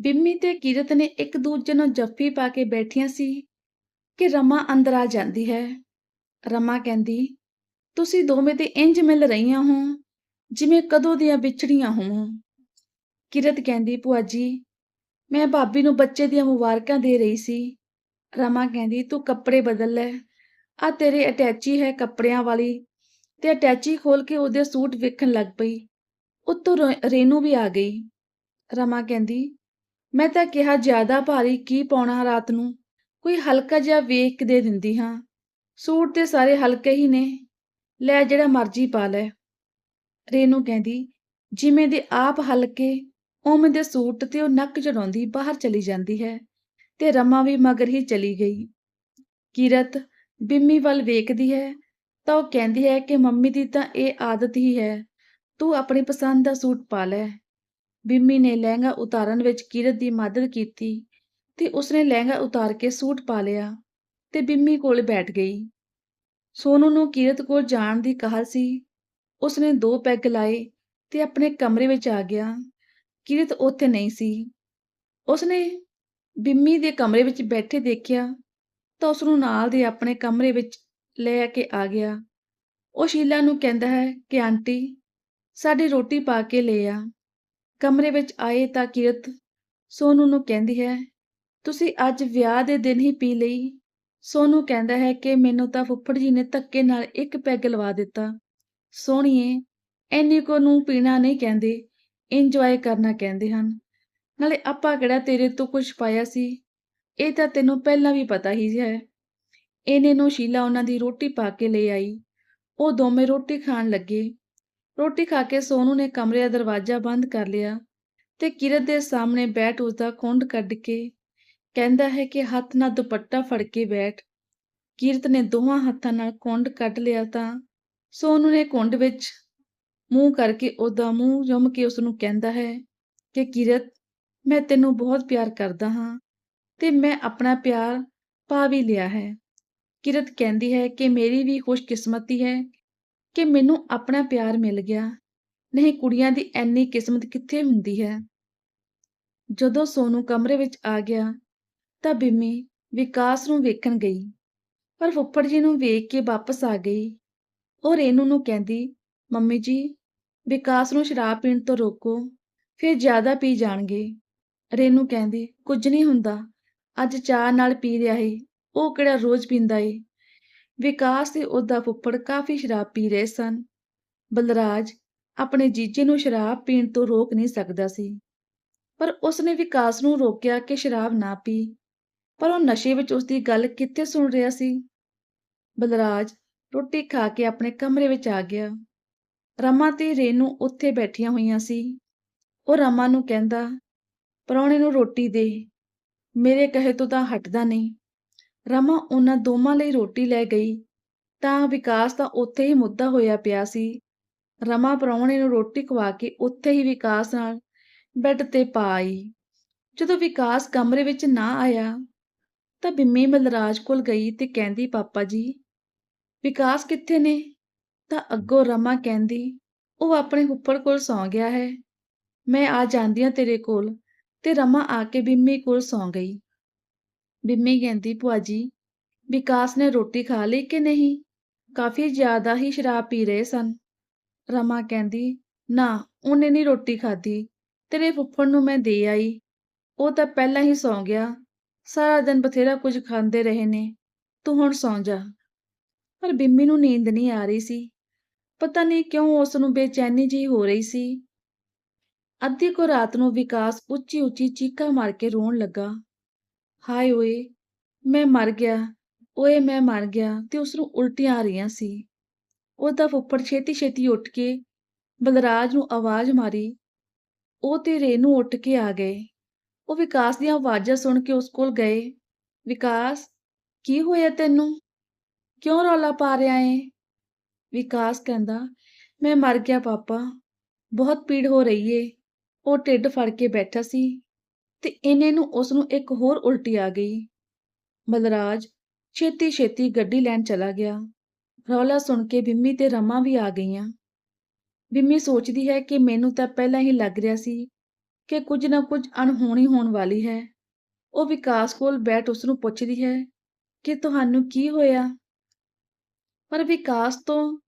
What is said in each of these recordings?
ਬਿੰਮੀ ਤੇ ਕਿਰਤ ਨੇ ਇੱਕ ਦੂਜੇ ਨੂੰ ਜੱਫੀ ਪਾ ਕੇ ਬੈਠੀਆਂ ਸੀ ਕਿ ਰਮਾ ਅੰਦਰ ਆ ਜਾਂਦੀ ਹੈ। ਰਮਾ ਕਹਿੰਦੀ, ਤੁਸੀਂ ਦੋਵੇਂ ਤੇ ਇੰਜ ਮਿਲ ਰਹੀਆਂ ਹੋ, ਜਿਵੇਂ ਕਦੋਂ ਦੀਆਂ ਵਿਛੜੀਆਂ ਹੋਵੋ। ਕਿਰਤ ਕਹਿੰਦੀ, ਭੂਆ ਜੀ, ਮੈਂ ਭਾਬੀ ਨੂੰ ਬੱਚੇ ਦੀਆਂ ਮੁਬਾਰਕਾਂ ਦੇ ਰਹੀ ਸੀ। ਰਮਾ ਕਹਿੰਦੀ, ਤੂੰ ਕੱਪੜੇ ਬਦਲ ਲੈ। ਆ ਤੇਰੇ ਅਟੈਚੀ ਹੈ ਕੱਪੜਿਆਂ ਵਾਲੀ ਤੇ ਅਟੈਚੀ ਖੋਲ ਕੇ ਉਹਦੇ ਸੂਟ ਵੇਖਣ ਲੱਗ ਪਈ। ਉੱਤੋਂ ਰੇਨੂ ਵੀ ਆ ਗਈ। ਰਮਾ ਕਹਿੰਦੀ ਮੈਂ ਤਾਂ ਕਿਹਾ, ਜ਼ਿਆਦਾ ਭਾਰੀ ਕੀ ਪਾਉਣਾ ਰਾਤ ਨੂੰ? ਕੋਈ ਹਲਕਾ ਜਿਹਾ ਵੇਖ ਦੇ ਦਿੰਦੀ ਹਾਂ। ਸੂਟ ਤੇ ਸਾਰੇ ਹਲਕੇ ਹੀ ਨੇ। ਲੈ, ਜਿਹੜਾ ਮਰਜ਼ੀ ਪਾ ਲੈ। ਰੇਨੂ ਕਹਿੰਦੀ, ਜਿਵੇਂ ਦੇ ਆਪ ਹਲਕੇ, ਉਵੇਂ ਦੇ ਸੂਟ ਤੇ ਉਹ ਨੱਕ ਚੜਾਉਂਦੀ, ਬਾਹਰ ਚਲੀ ਜਾਂਦੀ ਹੈ ਤੇ ਰਮਾ ਵੀ ਮਗਰ ਹੀ ਚਲੀ ਗਈ। ਕਿਰਤ ਬਿੰਮੀ ਵੱਲ ਵੇਖਦੀ ਹੈ ਤਾਂ ਉਹ ਕਹਿੰਦੀ ਹੈ ਕਿ ਮੰਮੀ ਦੀ ਤਾਂ ਇਹ ਆਦਤ ਹੀ ਹੈ, ਤੂੰ ਆਪਣੀ ਪਸੰਦ ਦਾ ਸੂਟ ਪਾ ਲੈ। ਬਿੰਮੀ ਨੇ ਲਹਿੰਗਾ ਉਤਾਰਨ ਵਿੱਚ ਕਿਰਤ ਦੀ ਮਦਦ ਕੀਤੀ ਤੇ ਉਸਨੇ ਲਹਿੰਗਾ ਉਤਾਰ ਕੇ ਸੂਟ ਪਾ ਲਿਆ ਤੇ ਬਿੰਮੀ ਕੋਲ ਬੈਠ ਗਈ। ਸੋਨੂ ਨੂੰ ਕਿਰਤ ਕੋਲ ਜਾਣ ਦੀ ਕਾਹਲ ਸੀ। ਉਸਨੇ ਦੋ ਪੈਗ ਲਾਏ ਤੇ ਆਪਣੇ ਕਮਰੇ ਵਿੱਚ ਆ ਗਿਆ। ਕਿਰਤ ਉੱਥੇ ਨਹੀਂ ਸੀ। ਉਸਨੇ ਬਿੰਮੀ ਦੇ ਕਮਰੇ ਵਿੱਚ ਬੈਠੇ ਦੇਖਿਆ ਤਾਂ ਉਸ ਨੂੰ ਨਾਲ ਦੇ ਆਪਣੇ ਕਮਰੇ ਵਿੱਚ ਲੈ ਕੇ ਆ ਗਿਆ। ਉਹ ਸ਼ੀਲਾ ਨੂੰ ਕਹਿੰਦਾ ਹੈ ਕਿ ਆਂਟੀ, ਸਾਡੀ ਰੋਟੀ ਪਾ ਕੇ ਲੈ ਆ। ਕਮਰੇ ਵਿੱਚ ਆਏ ਤਾਂ ਕਿਰਤ ਸੋਨੂ ਨੂੰ ਕਹਿੰਦੀ ਹੈ, ਤੁਸੀਂ ਅੱਜ ਵਿਆਹ ਦੇ ਦਿਨ ਹੀ ਪੀ ਲਈ। ਸੋਨੂ ਕਹਿੰਦਾ ਹੈ ਕਿ ਮੈਨੂੰ ਤਾਂ ਫੁੱਫੜ ਜੀ ਨੇ ਧੱਕੇ ਨਾਲ ਇੱਕ ਪੈਗ ਲਵਾ ਦਿੱਤਾ। ਸੋਹਣੀਏ ਐਨੀ ਕੋ ਨੂੰ ਪੀਣਾ ਨਹੀਂ ਕਹਿੰਦੇ ਇੰਜੋਏ ਕਰਨਾ ਕਹਿੰਦੇ ਹਨ। ਨਾਲੇ ਆਪਾਂ ਕਿਹੜਾ ਤੇਰੇ ਤੋਂ ਕੁਝ ਪਾਇਆ ਸੀ? ਇਹ ਤਾਂ ਤੈਨੂੰ ਪਹਿਲਾਂ ਵੀ ਪਤਾ ਹੀ ਹੈ। ਇਹਨੇ ਨੂੰ ਸ਼ੀਲਾ ਉਹਨਾਂ ਦੀ ਰੋਟੀ ਪਾ ਕੇ ਲੈ ਆਈ। ਉਹ ਦੋਵੇਂ ਰੋਟੀ ਖਾਣ ਲੱਗੇ। ਰੋਟੀ ਖਾ ਕੇ ਸੋਨੂ ਨੇ ਕਮਰੇ ਦਾ ਦਰਵਾਜ਼ਾ ਬੰਦ ਕਰ ਲਿਆ ਤੇ ਕਿਰਤ ਦੇ ਸਾਹਮਣੇ ਬੈਠ ਉਸਦਾ ਖੁੰਡ ਕੱਢ ਕੇ ਕਹਿੰਦਾ ਹੈ ਕਿ ਹੱਥ ਨਾਲ ਦੁਪੱਟਾ ਫੜ ਕੇ ਬੈਠ। ਕਿਰਤ ਨੇ ਦੋਹਾਂ ਹੱਥਾਂ ਨਾਲ ਕੁੰਡ ਕੱਢ ਲਿਆ ਤਾਂ ਸੋਨੂ ਨੇ ਕੁੰਡ ਵਿੱਚ ਮੂੰਹ ਕਰਕੇ ਉਹਦਾ ਮੂੰਹ ਜੁੰਮ ਕੇ ਉਸ ਨੂੰ ਕਹਿੰਦਾ ਹੈ ਕਿ ਕਿਰਤ, ਮੈਂ ਤੈਨੂੰ ਬਹੁਤ ਪਿਆਰ ਕਰਦਾ ਹਾਂ ਤੇ ਮੈਂ ਆਪਣਾ ਪਿਆਰ ਪਾ ਵੀ ਲਿਆ ਹੈ। ਕਿਰਤ ਕਹਿੰਦੀ ਹੈ ਕਿ ਮੇਰੀ ਵੀ ਖੁਸ਼ਕਿਸਮਤੀ ਹੈ ਕਿ ਮੈਨੂੰ ਆਪਣਾ ਪਿਆਰ ਮਿਲ ਗਿਆ। ਨਹੀਂ, ਕੁੜੀਆਂ ਦੀ ਐਨੀ ਕਿਸਮਤ ਕਿੱਥੇ ਹੁੰਦੀ ਹੈ? ਜਦੋਂ ਸੋਨੂ ਕਮਰੇ ਵਿੱਚ ਆ ਗਿਆ, ਤਾਂ ਬਿੰਮੀ ਵਿਕਾਸ ਨੂੰ ਵੇਖਣ ਗਈ। ਪਰ ਫੁੱਫੜ ਜੀ ਨੂੰ ਵੇਖ ਕੇ ਵਾਪਸ ਆ ਗਈ। ਉਹ ਰੇਨੂ ਨੂੰ ਕਹਿੰਦੀ, ਮੰਮੀ ਜੀ, ਵਿਕਾਸ ਨੂੰ ਸ਼ਰਾਬ ਪੀਣ ਤੋਂ ਰੋਕੋ, ਫਿਰ ਜ਼ਿਆਦਾ ਪੀ ਜਾਣਗੇ। ਰੇਨੂ ਕਹਿੰਦੀ, ਕੁਝ ਨਹੀਂ ਹੁੰਦਾ, ਅੱਜ ਚਾਹ ਨਾਲ ਪੀ ਰਿਹਾ ਏ, ਉਹ ਕਿਹੜਾ ਰੋਜ਼ ਪੀਂਦਾ ਏ? ਵਿਕਾਸ ਤੇ ਉਹਦਾ ਫੁੱਫੜ ਕਾਫੀ ਸ਼ਰਾਬ ਪੀ ਰਹੇ ਸਨ। ਬਲਰਾਜ ਆਪਣੇ ਜੀਜੇ ਨੂੰ ਸ਼ਰਾਬ ਪੀਣ ਤੋਂ ਰੋਕ ਨਹੀਂ ਸਕਦਾ ਸੀ। ਪਰ ਉਸਨੇ ਵਿਕਾਸ ਨੂੰ ਰੋਕਿਆ ਕਿ ਸ਼ਰਾਬ ਨਾ ਪੀ। ਪਰ ਉਹ ਨਸ਼ੇ ਵਿੱਚ ਉਸਦੀ ਗੱਲ ਕਿੱਥੇ ਸੁਣ ਰਿਹਾ ਸੀ? ਬਲਰਾਜ ਰੋਟੀ ਖਾ ਕੇ ਆਪਣੇ ਕਮਰੇ ਵਿੱਚ ਆ ਗਿਆ। ਰਮਾ ਤੇ ਰੇਨੂ ਉੱਥੇ ਬੈਠੀਆਂ ਹੋਈਆਂ ਸੀ। ਉਹ ਰਮਾ ਨੂੰ ਕਹਿੰਦਾ ਪ੍ਰਾਹੁਣੇ ਨੂੰ ਰੋਟੀ ਦੇ। ਮੇਰੇ ਕਹੇ ਤੋਂ ਤਾਂ ਹਟਦਾ ਨਹੀਂ। ਰਮਾ ਉਹਨਾਂ ਦੋਵਾਂ ਲਈ ਰੋਟੀ ਲੈ ਗਈ। ਤਾਂ ਵਿਕਾਸ ਦਾ ਉੱਥੇ ਹੀ ਮੁੱਦਾ ਹੋਇਆ ਪਿਆ ਸੀ। ਰਮਾ ਪ੍ਰਾਹੁਣੇ ਨੂੰ ਰੋਟੀ ਖਵਾ ਕੇ ਉੱਥੇ ਹੀ ਵਿਕਾਸ ਨਾਲ ਬੈੱਡ ਤੇ ਪਾ ਆਈ। ਜਦੋਂ ਵਿਕਾਸ ਕਮਰੇ ਵਿੱਚ ਨਾ ਆਇਆ, ਤਾਂ ਬਿੰਮੀ ਬਲਰਾਜ ਕੋਲ ਗਈ ਤੇ ਕਹਿੰਦੀ, ਪਾਪਾ ਜੀ, ਵਿਕਾਸ ਕਿੱਥੇ ਨੇ? ਤਾਂ ਅੱਗੋਂ ਰਮਾ ਕਹਿੰਦੀ, ਉਹ ਆਪਣੇ ਉੱਪਰ ਕੋਲ ਸੌਂ ਗਿਆ ਹੈ। ਮੈਂ ਆ ਜਾਂਦੀ ਹਾਂ ਤੇਰੇ ਕੋਲ। ਤੇ ਰਮਾ ਆ ਕੇ ਬਿੰਮੀ ਕੋਲ ਸੌਂ ਗਈ। ਬਿੰਮੀ ਕਹਿੰਦੀ, ਭੂਆ ਜੀ, ਵਿਕਾਸ ਨੇ ਰੋਟੀ ਖਾ ਲਈ ਕਿ ਨਹੀਂ? ਕਾਫੀ ਜ਼ਿਆਦਾ ਹੀ ਸ਼ਰਾਬ ਪੀ ਰਹੇ ਸਨ। ਰਮਾ ਕਹਿੰਦੀ, ਨਾ, ਉਹਨੇ ਨਹੀਂ ਰੋਟੀ ਖਾਧੀ। ਤੇਰੇ ਫੁੱਫੜ ਨੂੰ ਮੈਂ ਦੇ ਆਈ। ਉਹ ਤਾਂ ਪਹਿਲਾਂ ਹੀ ਸੌਂ ਗਿਆ। ਸਾਰਾ ਦਿਨ ਬਥੇਰਾ ਕੁਝ ਖਾਂਦੇ ਰਹੇ ਨੇ। ਤੂੰ ਹੁਣ ਸੌਂ ਜਾ। ਪਰ ਬਿੰਮੀ ਨੂੰ ਨੀਂਦ ਨਹੀਂ ਆ ਰਹੀ ਸੀ। ਪਤਾ ਨਹੀਂ ਕਿਉਂ ਉਸ ਨੂੰ ਬੇਚੈਨੀ ਜੀ ਹੋ ਰਹੀ ਸੀ। ਅੱਧੀ ਕੋ ਰਾਤ ਨੂੰ ਵਿਕਾਸ ਉੱਚੀ ਉੱਚੀ ਚੀਕਾਂ ਮਾਰ ਕੇ ਰੋਣ ਲੱਗਾ। ਹਾਏ ਓਏ, ਮੈਂ ਮਰ ਗਿਆ, ਓਏ ਮੈਂ ਮਰ ਗਿਆ ਤੇ ਉਸ ਨੂੰ ਉਲਟੀਆਂ ਆ ਰਹੀਆਂ ਸੀ। ਉਹਦਾ ਫੁੱਫੜ ਛੇਤੀ ਛੇਤੀ ਉੱਠ ਕੇ ਬਲਰਾਜ ਨੂੰ ਆਵਾਜ਼ ਮਾਰੀ। ਉਹ ਤੇ ਰੇਨੂ ਉੱਠ ਕੇ ਆ ਗਏ। ਉਹ ਵਿਕਾਸ ਦੀਆਂ ਆਵਾਜ਼ਾਂ ਸੁਣ ਕੇ ਉਸ ਕੋਲ ਗਏ। ਵਿਕਾਸ, ਕੀ ਹੋਇਆ ਤੈਨੂੰ? ਕਿਉਂ ਰੌਲਾ ਪਾ ਰਿਹਾ ਏ? ਵਿਕਾਸ ਕਹਿੰਦਾ, ਮੈਂ ਮਰ ਗਿਆ, ਪਾਪਾ। ਬਹੁਤ ਪੀੜ ਹੋ ਰਹੀ ਏ। ਉਹ ਢਿੱਡ ਫੜ ਕੇ ਬੈਠਾ ਸੀ। ਤੇ ਇਹਨੇ ਨੂੰ ਉਸ ਨੂੰ ਇੱਕ ਹੋਰ ਉਲਟੀ ਆ ਗਈ। ਬਲਰਾਜ ਛੇਤੀ ਛੇਤੀ ਗੱਡੀ ਲੈਣ ਚਲਾ ਗਿਆ। ਰੌਲਾ ਸੁਣ ਕੇ ਬਿੰਮੀ ਤੇ ਰਮਾ ਵੀ ਆ ਗਈਆਂ। ਬਿੰਮੀ ਸੋਚਦੀ ਹੈ ਕਿ ਮੈਨੂੰ ਤਾਂ ਪਹਿਲਾਂ ਹੀ ਲੱਗ ਰਿਹਾ ਸੀ ਕਿ ਕੁਝ ਨਾ ਕੁਝ ਅਣਹੋਣੀ ਹੋਣ ਵਾਲੀ ਹੈ। ਉਹ ਵਿਕਾਸ ਕੋਲ ਬੈਠ ਉਸ ਨੂੰ ਪੁੱਛਦੀ ਹੈ, ਕਿ ਤੁਹਾਨੂੰ ਕੀ ਹੋਇਆ? ਪਰ ਵਿਕਾਸ ਤੋਂ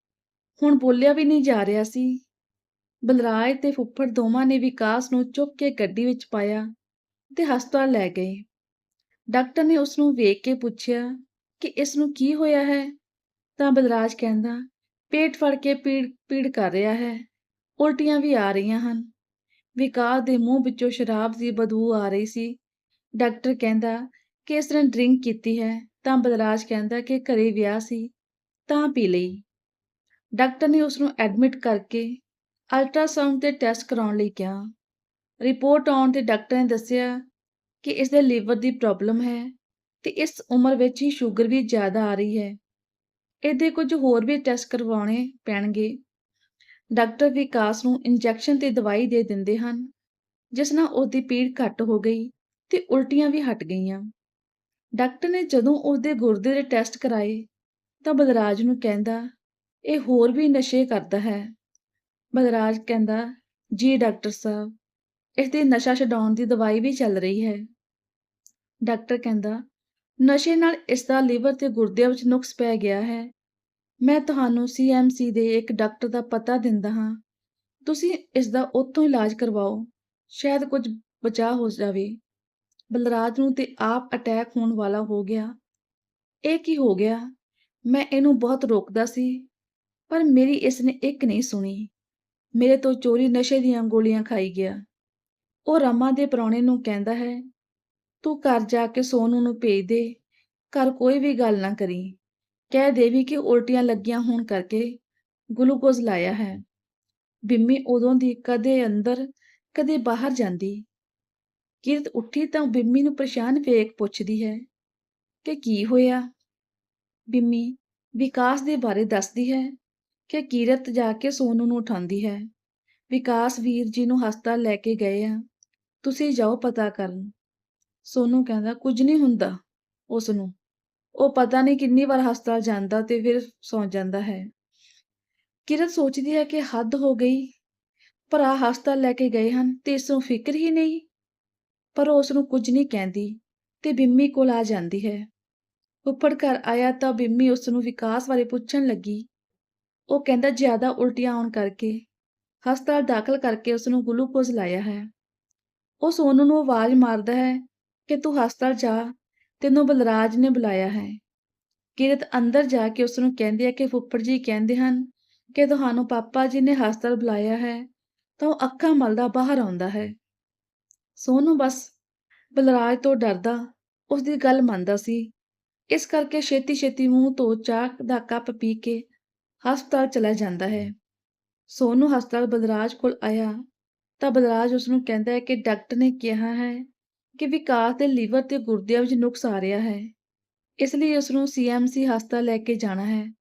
ਹੁਣ ਬੋਲਿਆ ਵੀ ਨਹੀਂ ਜਾ ਰਿਹਾ ਸੀ। ਬਲਰਾਜ ਤੇ ਫੁੱਫੜ ਦੋਵਾਂ ਨੇ ਵਿਕਾਸ ਨੂੰ ਚੁੱਕ ਕੇ ਗੱਡੀ ਵਿੱਚ ਪਾਇਆ। ਤੇ ਹਸਪਤਾਲ ਲੈ ਗਏ। ਡਾਕਟਰ ਨੇ ਉਸ ਨੂੰ ਵੇਖ ਕੇ ਪੁੱਛਿਆ ਕਿ ਇਸ ਨੂੰ ਕੀ ਹੋਇਆ ਹੈ? ਤਾਂ ਬਲਰਾਜ ਕਹਿੰਦਾ, ਪੇਟ ਫੜ ਕੇ ਪੀੜ ਪੀੜ ਕਰ ਰਿਹਾ ਹੈ। ਉਲਟੀਆਂ ਵੀ ਆ ਰਹੀਆਂ ਹਨ। ਵਿਕਾਰ ਦੇ ਮੂੰਹ ਵਿੱਚੋਂ ਸ਼ਰਾਬ ਦੀ ਬਦਬੂ ਆ ਰਹੀ ਸੀ। ਡਾਕਟਰ ਕਹਿੰਦਾ ਕਿ ਇਸ ਨੇ ਡਰਿੰਕ ਕੀਤੀ ਹੈ। ਤਾਂ ਬਲਰਾਜ ਕਹਿੰਦਾ ਕਿ ਘਰੇ ਵਿਆਹ ਸੀ, ਤਾਂ ਪੀ ਲਈ। ਡਾਕਟਰ ਨੇ ਉਸ ਨੂੰ ਐਡਮਿਟ ਕਰਕੇ ਅਲਟਰਾਸਾਊਂਡ ਤੇ ਟੈਸਟ ਕਰਾਉਣ ਲਈ ਕਿਹਾ। ਰਿਪੋਰਟ ਆਉਣ ਤੇ ਡਾਕਟਰ ਨੇ ਦੱਸਿਆ ਕਿ ਇਸ ਦੇ ਲੀਵਰ ਦੀ ਪ੍ਰੋਬਲਮ ਹੈ ਤੇ ਇਸ ਉਮਰ ਵਿੱਚ ਹੀ ਸ਼ੂਗਰ ਵੀ ਜ਼ਿਆਦਾ ਆ ਰਹੀ ਹੈ। ਇਹਦੇ ਕੁਝ ਹੋਰ ਵੀ ਟੈਸਟ ਕਰਵਾਉਣੇ ਪੈਣਗੇ। ਡਾਕਟਰ ਵਿਕਾਸ ਨੂੰ ਇੰਜੈਕਸ਼ਨ ਤੇ ਦਵਾਈ ਦੇ ਦਿੰਦੇ ਹਨ, ਜਿਸ ਨਾਲ ਉਹਦੀ ਪੀੜ ਘੱਟ ਹੋ ਗਈ ਤੇ ਉਲਟੀਆਂ ਵੀ ਹਟ ਗਈਆਂ। ਡਾਕਟਰ ਨੇ ਜਦੋਂ ਉਹਦੇ ਗੁਰਦੇ ਦੇ ਟੈਸਟ ਕਰਾਏ ਤਾਂ ਬਦਰਾਜ ਨੂੰ ਕਹਿੰਦਾ, ਇਹ ਹੋਰ ਵੀ ਨਸ਼ੇ ਕਰਦਾ ਹੈ। ਬਦਰਾਜ ਕਹਿੰਦਾ, ਜੀ ਡਾਕਟਰ ਸਾਹਿਬ ਇਸ ਦੀ ਨਸ਼ਾ ਛਡਾਉਣ ਦੀ ਦਵਾਈ ਵੀ ਚੱਲ ਰਹੀ ਹੈ। ਡਾਕਟਰ ਕਹਿੰਦਾ, ਨਸ਼ੇ ਨਾਲ ਇਸ ਦਾ ਲੀਵਰ ਤੇ ਗੁਰਦਿਆਂ ਵਿੱਚ ਨੁਕਸ ਪੈ ਗਿਆ ਹੈ। ਮੈਂ ਤੁਹਾਨੂੰ ਸੀਐਮਸੀ ਦੇ ਇੱਕ ਡਾਕਟਰ ਦਾ ਪਤਾ ਦਿੰਦਾ ਹਾਂ। ਤੁਸੀਂ ਇਸ ਦਾ ਉੱਥੋਂ ਇਲਾਜ ਕਰਵਾਓ। ਸ਼ਾਇਦ ਕੁਝ ਬਚਾਅ ਹੋ ਜਾਵੇ। ਬਲਰਾਜ ਨੂੰ ਤੇ ਆਪ ਅਟੈਕ ਹੋਣ ਵਾਲਾ ਹੋ ਗਿਆ। ਇਹ ਕੀ ਹੋ ਗਿਆ? ਮੈਂ ਇਹਨੂੰ ਬਹੁਤ ਰੋਕਦਾ ਸੀ, ਪਰ ਮੇਰੀ ਇਸ ਨੇ ਇੱਕ ਨਹੀਂ ਸੁਣੀ। ਮੇਰੇ ਤੋਂ ਚੋਰੀ ਨਸ਼ੇ ਦੀਆਂ ਗੋਲੀਆਂ ਖਾਈ ਗਿਆ। ਉਹ ਰਮਾ ਦੇ ਪ੍ਰਾਹੁਣੇ ਨੂੰ ਕਹਿੰਦਾ ਹੈ, ਤੂੰ ਘਰ ਜਾ ਕੇ ਸੋਨੂ ਨੂੰ ਭੇਜ ਦੇ, ਘਰ ਕੋਈ ਵੀ ਗੱਲ ਨਾ ਕਰੀ। ਕਹਿ ਦੇ ਵੀ ਕਿ ਉਲਟੀਆਂ ਲੱਗੀਆਂ ਹੋਣ ਕਰਕੇ ਗਲੂਕੋਜ਼ ਲਾਇਆ ਹੈ। ਬਿੰਮੀ ਉਦੋਂ ਦੀ ਕਦੇ ਅੰਦਰ, ਕਦੇ ਬਾਹਰ ਜਾਂਦੀ। ਕਿਰਤ ਉੱਠੀ ਤਾਂ ਬਿੰਮੀ ਨੂੰ ਪਰੇਸ਼ਾਨ ਵੇਖ ਪੁੱਛਦੀ ਹੈ ਕਿ ਕੀ ਹੋਇਆ? ਬਿੰਮੀ ਵਿਕਾਸ ਦੇ ਬਾਰੇ ਦੱਸਦੀ ਹੈ ਕਿ ਕੀਰਤ ਜਾ ਕੇ ਸੋਨੂ ਨੂੰ ਉਠਾਉਂਦੀ ਹੈ। ਵਿਕਾਸ ਵੀਰ ਜੀ ਨੂੰ ਹਸਪਤਾਲ ਲੈ ਕੇ ਗਏ ਆ। ਤੁਸੀਂ ਜਾਓ ਪਤਾ ਕਰਨ। ਸੋਨੂੰ ਕਹਿੰਦਾ, ਕੁਝ ਨਹੀਂ ਹੁੰਦਾ। ਉਸ ਨੂੰ ਉਹ ਪਤਾ ਨਹੀਂ ਕਿੰਨੀ ਵਾਰ ਹਸਪਤਾਲ ਜਾਂਦਾ ਤੇ ਫਿਰ ਸੌਂ ਜਾਂਦਾ ਹੈ। ਕਿਰਤ ਸੋਚਦੀ ਹੈ ਕਿ ਹੱਦ ਹੋ ਗਈ। ਭਰਾ ਹਸਪਤਾਲ ਲੈ ਕੇ ਗਏ ਹਨ ਤੇ ਇਸ ਨੂੰ ਫਿਕਰ ਹੀ ਨਹੀਂ। ਪਰ ਉਹ ਉਸ ਨੂੰ ਕੁਝ ਨਹੀਂ ਕਹਿੰਦੀ ਤੇ ਬਿੰਮੀ ਕੋਲ ਆ ਜਾਂਦੀ ਹੈ। ਉੱਪਰ ਘਰ ਆਇਆ ਤਾਂ ਬਿੰਮੀ ਉਸ ਨੂੰ ਵਿਕਾਸ ਬਾਰੇ ਪੁੱਛਣ ਲੱਗੀ। ਉਹ ਕਹਿੰਦਾ, ਜ਼ਿਆਦਾ ਉਲਟੀਆਂ ਆਉਣ ਕਰਕੇ। ਹਸਪਤਾਲ ਦਾਖਲ ਕਰਕੇ ਉਸ ਨੂੰ ਗਲੂਕੋਜ਼ ਲਾਇਆ ਹੈ। ਉਹ ਸੋਨੂ ਨੂੰ ਆਵਾਜ਼ ਮਾਰਦਾ ਹੈ ਕਿ ਤੂੰ ਹਸਪਤਾਲ ਜਾ, ਤੈਨੂੰ ਬਲਰਾਜ ਨੇ ਬੁਲਾਇਆ ਹੈ। ਕਿਰਤ ਅੰਦਰ ਜਾ ਕੇ ਉਸ ਨੂੰ ਕਹਿੰਦੀ ਹੈ ਕਿ ਫੁੱਫੜ ਜੀ ਕਹਿੰਦੇ ਹਨ ਕਿ ਤੁਹਾਨੂੰ ਪਾਪਾ ਜੀ ਨੇ ਹਸਪਤਾਲ ਬੁਲਾਇਆ ਹੈ, ਤਾਂ ਉਹ ਅੱਖਾਂ ਮਲਦਾ ਬਾਹਰ ਆਉਂਦਾ ਹੈ। ਸੋਨੂ ਬਸ ਬਲਰਾਜ ਤੋਂ ਡਰਦਾ ਉਸ ਦੀ ਗੱਲ ਮੰਨਦਾ ਸੀ। ਇਸ ਕਰਕੇ ਛੇਤੀ ਛੇਤੀ ਮੂੰਹ ਤੋਂ ਚਾਹ ਦਾ ਕੱਪ ਪੀ ਕੇ ਹਸਪਤਾਲ ਚਲਾ ਜਾਂਦਾ ਹੈ। ਸੋਨੂ ਹਸਪਤਾਲ ਬਲਰਾਜ ਕੋਲ ਆਇਆ। ਤਾਂ ਬਲਰਾਜ ਉਸ ਨੂੰ ਕਹਿੰਦਾ ਹੈ ਕਿ ਡਾਕਟਰ ਨੇ ਕਿਹਾ ਹੈ ਕਿ ਵਿਕਾਸ ਦੇ ਲੀਵਰ ਤੇ ਗੁਰਦਿਆਂ ਵਿੱਚ ਨੁਕਸ ਆ ਰਿਹਾ ਹੈ। ਇਸ ਲਈ ਉਸ ਨੂੰ ਸੀਐਮਸੀ ਹਸਪਤਾਲ ਲੈ ਕੇ ਜਾਣਾ ਹੈ।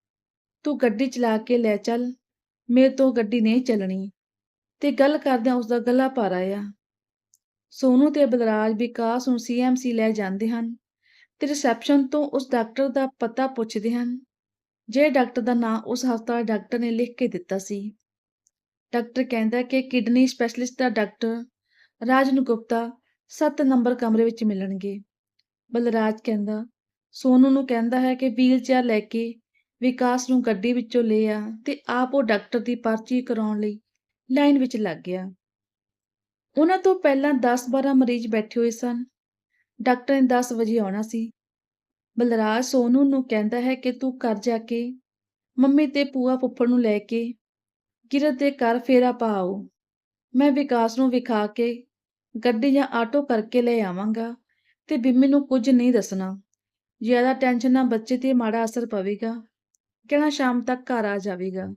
ਤੂੰ ਗੱਡੀ ਚਲਾ ਕੇ ਲੈ ਚੱਲ, ਮੇਰੇ ਤੋਂ ਗੱਡੀ ਨਹੀਂ ਚੱਲਣੀ। ਤੇ ਗੱਲ ਕਰਦਿਆਂ ਉਸ ਦਾ ਗਲਾ ਭਰ ਆਇਆ। ਸੋਨੂ ਤੇ ਬਲਰਾਜ ਵਿਕਾਸ ਨੂੰ ਸੀਐਮਸੀ ਲੈ ਜਾਂਦੇ ਹਨ ਤੇ ਰਿਸੈਪਸ਼ਨ ਤੋਂ ਉਸ ਡਾਕਟਰ ਦਾ ਪਤਾ ਪੁੱਛਦੇ ਹਨ। ਜੇ ਡਾਕਟਰ ਦਾ ਨਾਂ ਉਸ ਹਸਪਤਾਲ ਡਾਕਟਰ ਨੇ ਲਿਖ ਕੇ ਦਿੱਤਾ ਸੀ ਡਾਕਟਰ ਕਹਿੰਦਾ ਕਿ ਕਿਡਨੀ ਸਪੈਸ਼ਲਿਸਟ ਦਾ ਡਾਕਟਰ ਰਾਜਨ ਗੁਪਤਾ 7 ਨੰਬਰ ਕਮਰੇ ਵਿੱਚ ਮਿਲਣਗੇ। ਬਲਰਾਜ ਕਹਿੰਦਾ, ਸੋਨੂ ਨੂੰ ਕਹਿੰਦਾ ਹੈ ਕਿ ਵੀਲਚੇਅਰ ਲੈ ਕੇ ਵਿਕਾਸ ਨੂੰ ਗੱਡੀ ਵਿੱਚੋਂ ਲੈ ਆ ਤੇ ਆਪ ਉਹ ਡਾਕਟਰ ਦੀ ਪਰਚੀ ਕਰਾਉਣ ਲਈ ਲਾਈਨ ਵਿੱਚ ਲੱਗ ਗਿਆ। ਉਹਨਾਂ ਤੋਂ ਪਹਿਲਾਂ 10-12 ਮਰੀਜ਼ ਬੈਠੇ ਹੋਏ ਸਨ। ਡਾਕਟਰ ਨੇ 10 ਵਜੇ ਆਉਣਾ ਸੀ। ਬਲਰਾਜ ਸੋਨੂ ਨੂੰ ਕਹਿੰਦਾ ਹੈ ਕਿ ਤੂੰ ਘਰ ਜਾ ਕੇ ਮੰਮੀ ਤੇ ਪੂਆ ਫੁੱਫੜ ਨੂੰ ਲੈ ਕੇ ਕਿਰਤ ਦੇ ਘਰ ਫੇਰਾ ਪਾਓ। ਮੈਂ ਵਿਕਾਸ ਨੂੰ ਵਿਖਾ ਕੇ ਗੱਡੀ ਜਾਂ ਆਟੋ ਕਰਕੇ ਲੈ ਆਵਾਂਗਾ ਤੇ ਬਿੰਮੀ ਨੂੰ ਕੁਝ ਨਹੀਂ ਦੱਸਣਾ। ਜ਼ਿਆਦਾ ਟੈਨਸ਼ਨ ਨਾਲ ਬੱਚੇ ਤੇ ਮਾੜਾ ਅਸਰ ਪਵੇਗਾ। ਕਹਿਣਾ ਸ਼ਾਮ ਤੱਕ ਘਰ ਆ ਜਾਵੇਗਾ।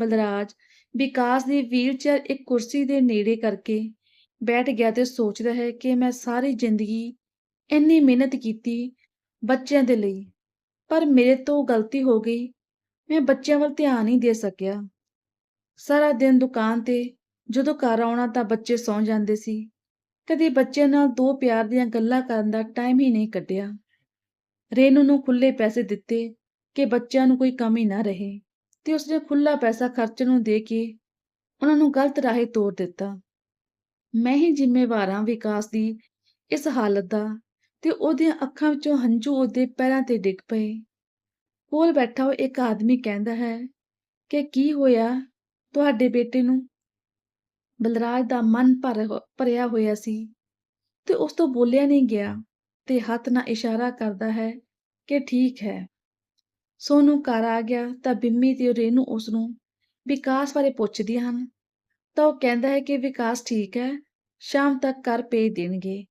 ਬਲਰਾਜ ਵਿਕਾਸ ਦੀ ਵੀਲਚੇਅਰ ਇੱਕ ਕੁਰਸੀ ਦੇ ਨੇੜੇ ਕਰਕੇ ਬੈਠ ਗਿਆ ਤੇ ਸੋਚਦਾ ਹੈ ਕਿ ਮੈਂ ਸਾਰੀ ਜ਼ਿੰਦਗੀ ਇੰਨੀ ਮਿਹਨਤ ਕੀਤੀ ਬੱਚਿਆਂ ਦੇ ਲਈ। ਪਰ ਮੇਰੇ ਤੋਂ ਗਲਤੀ ਹੋ ਗਈ। ਮੈਂ ਬੱਚਿਆਂ ਵੱਲ ਧਿਆਨ ਨਹੀਂ ਦੇ ਸਕਿਆ। ਸਾਰਾ ਦਿਨ ਦੁਕਾਨ ਤੇ ਜਦੋਂ ਘਰ ਆਉਣਾ ਤਾਂ ਬੱਚੇ ਸੌਂ ਜਾਂਦੇ ਸੀ। ਕਦੇ ਬੱਚਿਆਂ ਨਾਲ ਦੋ ਪਿਆਰ ਦੀਆਂ ਗੱਲਾਂ ਕਰਨ ਦਾ ਟਾਈਮ ਹੀ ਨਹੀਂ ਕੱਢਿਆ। ਰੇਨੂ ਨੂੰ ਖੁੱਲੇ ਪੈਸੇ ਦਿੱਤੇ ਕਿ ਬੱਚਿਆਂ ਨੂੰ ਕੋਈ ਕਮੀ ਨਾ ਰਹੇ ਤੇ ਉਸਨੇ ਖੁੱਲਾ ਪੈਸਾ ਖਰਚਣ ਨੂੰ ਦੇ ਕੇ ਉਹਨਾਂ ਨੂੰ ਗਲਤ ਰਾਹੇ ਤੋਰ ਦਿੱਤਾ। ਮੈਂ ਹੀ ਜ਼ਿੰਮੇਵਾਰ ਹਾਂ ਵਿਕਾਸ ਦੀ ਇਸ ਹਾਲਤ ਦਾ ਤੇ ਉਹਦੀਆਂ ਅੱਖਾਂ ਵਿੱਚੋਂ ਹੰਝੂ ਉਹਦੇ ਪੈਰਾਂ ਤੇ ਡਿੱਗ ਪਏ। ਕੋਲ ਬੈਠਾ ਉਹ ਇੱਕ ਆਦਮੀ ਕਹਿੰਦਾ ਹੈ ਕਿ ਕੀ ਹੋਇਆ? ਤੁਹਾਡੇ ਬੇਟੇ ਨੂੰ ਬਲਰਾਜ ਦਾ ਮਨ ਭਰ ਭਰਿਆ ਹੋਇਆ ਸੀ ਤੇ ਉਸ ਤੋਂ ਬੋਲਿਆ ਨਹੀਂ ਗਿਆ ਤੇ ਹੱਥ ਨਾਲ ਇਸ਼ਾਰਾ ਕਰਦਾ ਹੈ ਕਿ ਠੀਕ ਹੈ। ਸੋਨੂੰ ਘਰ ਆ ਗਿਆ ਤਾਂ ਬਿੰਮੀ ਤੇ ਰੇਨੂ ਉਸ ਨੂੰ ਵਿਕਾਸ ਬਾਰੇ ਪੁੱਛਦੀਆਂ ਹਨ। ਤਾਂ ਉਹ ਕਹਿੰਦਾ ਹੈ ਕਿ ਵਿਕਾਸ ਠੀਕ ਹੈ, ਸ਼ਾਮ ਤੱਕ ਘਰ ਭੇਜ ਦੇਣਗੇ।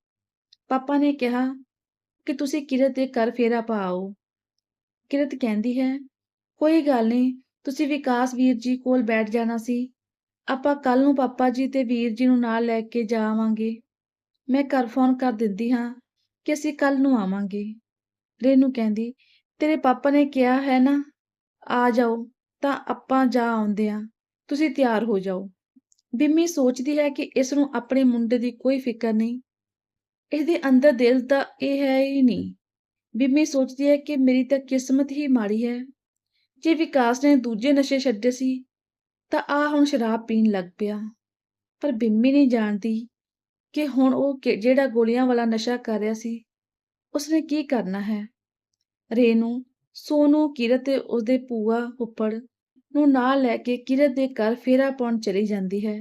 ਪਾਪਾ ਨੇ ਕਿਹਾ ਕਿ ਤੁਸੀਂ ਕਿਰਤ ਦੇ ਘਰ ਫੇਰਾ ਪਾਓ। ਕਿਰਤ ਕਹਿੰਦੀ ਹੈ, ਕੋਈ ਗੱਲ ਨਹੀਂ ਤੁਸੀਂ ਵਿਕਾਸ ਵੀਰ ਜੀ ਕੋਲ ਬੈਠ ਜਾਣਾ ਸੀ। ਆਪਾਂ ਕੱਲ ਨੂੰ ਪਾਪਾ ਜੀ ਤੇ ਵੀਰ ਜੀ ਨੂੰ ਨਾਲ ਲੈ ਕੇ ਜਾਵਾਂਗੇ। ਮੈਂ ਘਰ ਫੋਨ ਕਰ ਦਿੰਦੀ ਹਾਂ ਕਿ ਅਸੀਂ ਕੱਲ ਨੂੰ ਆਵਾਂਗੇ। ਰੇਨੂ ਕਹਿੰਦੀ, ਤੇਰੇ ਪਾਪਾ ਨੇ ਕਿਹਾ ਹੈ ਨਾ, ਆ ਜਾਓ, ਤਾਂ ਆਪਾਂ ਜਾ ਆਉਂਦੇ ਆ ਤੁਸੀਂ ਤਿਆਰ ਹੋ ਜਾਓ। ਬਿੰਮੀ ਸੋਚਦੀ ਹੈ ਕਿ ਇਸ ਨੂੰ ਆਪਣੇ ਮੁੰਡੇ ਦੀ ਕੋਈ ਫਿਕਰ ਨਹੀਂ। ਇਹਦੇ ਅੰਦਰ ਦਿਲ ਤਾਂ ਇਹ ਹੈ ਹੀ ਨਹੀਂ। ਬਿੰਮੀ ਸੋਚਦੀ ਹੈ ਕਿ ਮੇਰੀ ਤਾਂ ਕਿਸਮਤ ਹੀ ਮਾੜੀ ਹੈ। ਜੇ ਵਿਕਾਸ ਨੇ ਦੂਜੇ ਨਸ਼ੇ ਛੱਡੇ ਸੀ, ਤਾਂ ਆ ਹੁਣ ਸ਼ਰਾਬ ਪੀਣ ਲੱਗ ਪਿਆ। ਪਰ ਬਿੰਮੀ ਨਹੀਂ ਜਾਣਦੀ ਕਿ ਹੁਣ ਉਹ ਜਿਹੜਾ ਗੋਲੀਆਂ ਵਾਲਾ ਨਸ਼ਾ ਕਰ ਰਿਹਾ ਸੀ, ਉਸਨੇ ਕੀ ਕਰਨਾ ਹੈ? ਰੇਨੂ, ਸੋਨੂ, ਕਿਰਤ ਤੇ ਉਸਦੇ ਭੂਆ ਉੱਪੜ ਨੂੰ ਨਾਲ ਲੈ ਕੇ ਕਿਰਤ ਦੇ ਘਰ ਫੇਰਾ ਪਾਉਣ ਚਲੀ ਜਾਂਦੀ ਹੈ।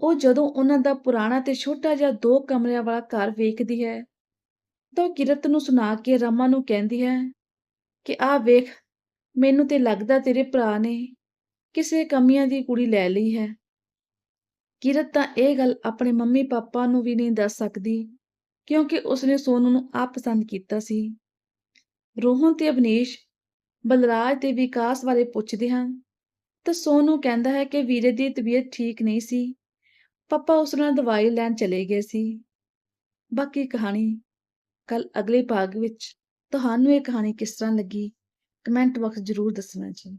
ਉਹ ਜਦੋਂ ਉਹਨਾਂ ਦਾ ਪੁਰਾਣਾ ਤੇ ਛੋਟਾ ਜਿਹਾ ਦੋ ਕਮਰਿਆਂ ਵਾਲਾ ਘਰ ਵੇਖਦੀ ਹੈ, ਤਾਂ ਉਹ ਕਿਰਤ ਨੂੰ ਸੁਣਾ ਕੇ ਰਮਾ ਨੂੰ ਕਹਿੰਦੀ ਹੈ ਕਿ ਆਹ ਵੇਖ ਮੈਨੂੰ ਤੇ ਲੱਗਦਾ ਤੇਰੇ ਭਰਾ ਨੇ ਕਿਸੇ ਕਮੀਆਂ ਦੀ ਕੁੜੀ ਲੈ ਲਈ ਹੈ। ਕਿਰਤ ਤਾਂ ਇਹ ਗੱਲ ਆਪਣੇ ਮੰਮੀ ਪਾਪਾ ਨੂੰ ਵੀ ਨਹੀਂ ਦੱਸ ਸਕਦੀ, ਕਿਉਂਕਿ ਉਸਨੇ ਸੋਨੂ ਨੂੰ ਆਪ ਪਸੰਦ ਕੀਤਾ ਸੀ। ਰੋਹਨ ਤੇ ਅਵਨੀਸ਼ ਬਲਰਾਜ ਤੇ ਵਿਕਾਸ ਬਾਰੇ ਪੁੱਛਦੇ ਹਨ ਤਾਂ ਸੋਨੂ ਕਹਿੰਦਾ ਹੈ ਕਿ ਵੀਰੇ ਦੀ ਤਬੀਅਤ ਠੀਕ ਨਹੀਂ ਸੀ। ਪਾਪਾ ਉਸ ਨਾਲ ਦਵਾਈ ਲੈਣ ਚਲੇ ਗਏ ਸੀ। ਬਾਕੀ ਕਹਾਣੀ ਕੱਲ ਅਗਲੇ ਭਾਗ ਵਿੱਚ ਤੁਹਾਨੂੰ ਇਹ ਕਹਾਣੀ ਕਿਸ ਤਰ੍ਹਾਂ ਲੱਗੀ? ਕਮੈਂਟ ਬਾਕਸ ਜ਼ਰੂਰ ਦੱਸਣਾ ਜੀ।